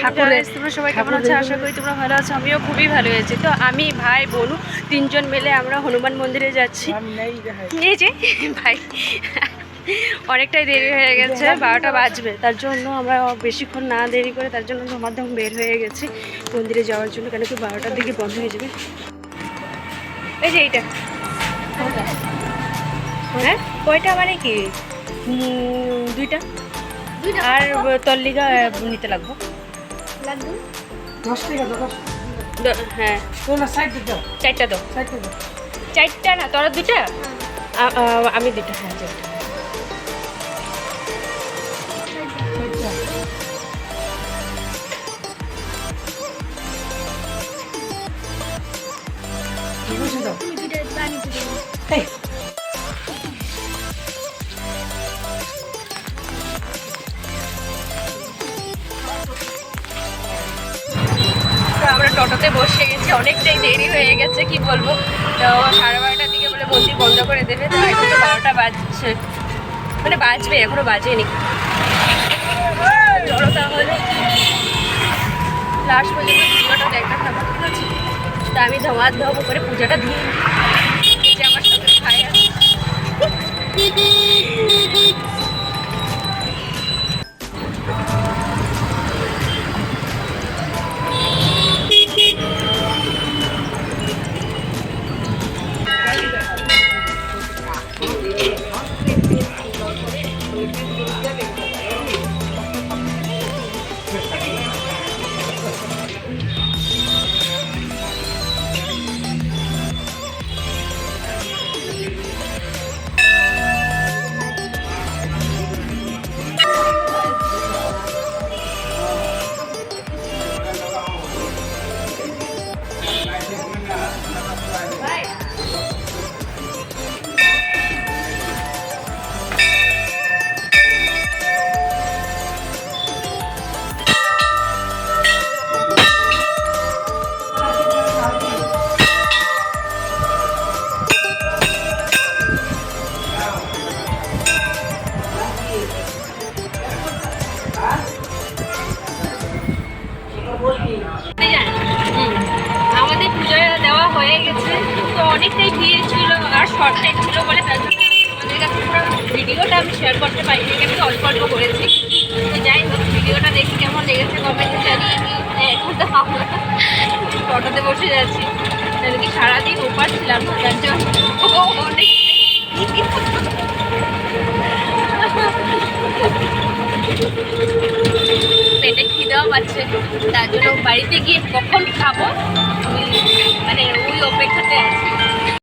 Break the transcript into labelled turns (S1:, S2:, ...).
S1: ঠাকুরের
S2: তোমরা সবাই কেমন আছো? আশা করি তোমরা ভালো আছো। আমিও খুবই ভালো আছি। তো আমি ভাই বোনু তিনজন মিলে আমরা হনুমান মন্দিরে যাচ্ছি। এই যে ভাই অনেকটাই দেরি হয়ে গেছে বারোটা বাজবে। তার জন্য আমরা বেশিক্ষণ না দেরি করে তার জন্য ধমাধম বের হয়ে গেছি। মন্দিরে যাওয়ার জন্য কেন কি বারোটার দিকে বন্ধ হয়ে যাবে? এই যে এইটা। হ্যাঁ? কয়টা মানে কি? দুইটা। আর তল্লিকা নিতে লাগবো।
S1: দশ টাকা দশ
S2: হ্যাঁ।
S1: তোমরা সাইড দাও।
S2: চারটা দাও।
S1: দাও।
S2: চারটা না তোরা আমি দুইটা হ্যাঁ চারটা।
S1: বুঝে
S2: টোটোতে বসে গেছি, অনেকটাই দেরি হয়ে গেছে, কি বলব? তো সাড়ে বারোটার দিকে বলে মন্দির বন্ধ করে দেবে, তো এখন তো বারোটা বাজছে। মানে বাজবে, এখনও বাজেনি। তাহলে। লাস্ট পর্যন্ত পুজোটা দেখা ঠিক আছে তা আমি ধোয়া ধোয়া করে পুজোটা দিয়ে আমাদের পুজো দেওয়া হয়ে গেছে। তো অনেকটাই ভিড় ছিল আর শর্ট টাইম ছিল বলে তার জন্য আমাদের কাছে ভিডিওটা আমি শেয়ার করতে পারিনি। আমি অল্প অল্প করেছি। তো যাই হোক, ভিডিওটা দেখি কেমন লেগেছে কমেন্টে জানিয়ে দিও। এখন তো টোটোতে বসে যাচ্ছি তাহলে কি সারাদিন উপাস ছিলাম? তার জন্য অনেক খাওয়াও আছে তার জন্য বাড়িতে গিয়ে কখন খাব? মানে ওই অপেক্ষাতে আছি।